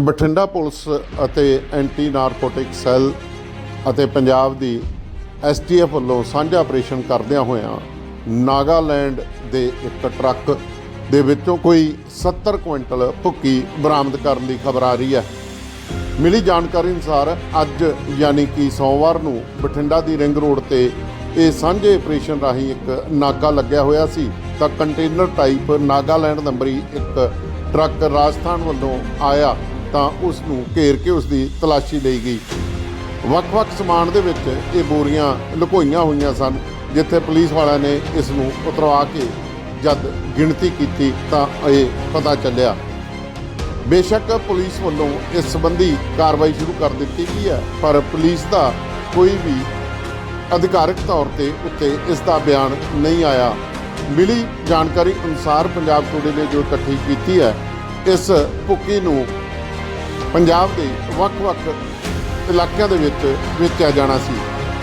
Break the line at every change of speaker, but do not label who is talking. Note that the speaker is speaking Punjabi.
ਬਠਿੰਡਾ ਪੁਲਿਸ ਅਤੇ ਐਂਟੀ ਨਾਰਕੋਟਿਕ ਸੈੱਲ ਅਤੇ ਪੰਜਾਬ ਦੀ ਐਸਟੀਐਫ ਵੱਲੋਂ ਸਾਂਝਾ ਆਪਰੇਸ਼ਨ ਕਰਦਿਆਂ ਹੋਇਆਂ ਨਾਗਾਲੈਂਡ ਦੇ ਇੱਕ ਟਰੱਕ ਦੇ ਵਿੱਚੋਂ ਕੋਈ 70 ਕੁਇੰਟਲ ਭੁੱਕੀ ਬਰਾਮਦ ਕਰਨ ਦੀ ਖਬਰ ਆ ਰਹੀ ਹੈ। ਮਿਲੀ ਜਾਣਕਾਰੀ ਅਨੁਸਾਰ ਅੱਜ ਯਾਨੀ ਕਿ ਸੋਮਵਾਰ ਨੂੰ ਬਠਿੰਡਾ ਦੀ ਰਿੰਗ ਰੋਡ ਤੇ ਇਹ ਸਾਂਝੇ ਆਪਰੇਸ਼ਨ ਰਾਹੀਂ ਇੱਕ ਨਾਕਾ ਲੱਗਿਆ ਹੋਇਆ ਸੀ ਤਾਂ ਕੰਟੇਨਰ ਟਾਈਪ ਨਾਗਾਲੈਂਡ ਨੰਬਰੀ ਇੱਕ ਟਰੱਕ ਰਾਜਸਥਾਨ ਵੱਲੋਂ ਆਇਆ। ਤਾਂ ਉਸ ਨੂੰ ਘੇਰ ਕੇ ਉਸ ਦੀ ਤਲਾਸ਼ੀ ਲਈ ਗਈ। ਵੱਖ-ਵੱਖ ਸਮਾਨ ਦੇ ਵਿੱਚ ਇਹ ਬੋਰੀਆਂ ਲੁਕੋਈਆਂ ਹੋਈਆਂ ਸਨ, ਜਿੱਥੇ ਪੁਲਿਸ ਵਾਲਿਆਂ ਨੇ ਇਸ ਨੂੰ ਉਤਰਵਾ ਕੇ ਜਦ ਗਿਣਤੀ ਕੀਤੀ ਤਾਂ ਇਹ ਪਤਾ ਚੱਲਿਆ। ਬੇਸ਼ੱਕ ਪੁਲਿਸ ਵੱਲੋਂ ਇਸ ਸੰਬੰਧੀ ਕਾਰਵਾਈ ਸ਼ੁਰੂ ਕਰ ਦਿੱਤੀ ਗਈ ਹੈ, ਪਰ ਪੁਲਿਸ ਦਾ ਕੋਈ ਵੀ ਅਧਿਕਾਰਕ ਤੌਰ ਤੇ ਉੱਤੇ ਇਸ ਦਾ ਬਿਆਨ ਨਹੀਂ ਆਇਆ। ਮਿਲੀ ਜਾਣਕਾਰੀ ਅਨੁਸਾਰ ਪੰਜਾਬ ਟੂਡੇ ਨੇ ਜੋ ਇਕੱਠੀ ਕੀਤੀ ਹੈ, ਇਸ ਭੁੱਕੀ ਨੂੰ ਪੰਜਾਬ ਦੇ ਵੱਖ-ਵੱਖ ਇਲਾਕਿਆਂ ਦੇ ਵਿੱਚ ਵੇਚਿਆ ਜਾਣਾ ਸੀ।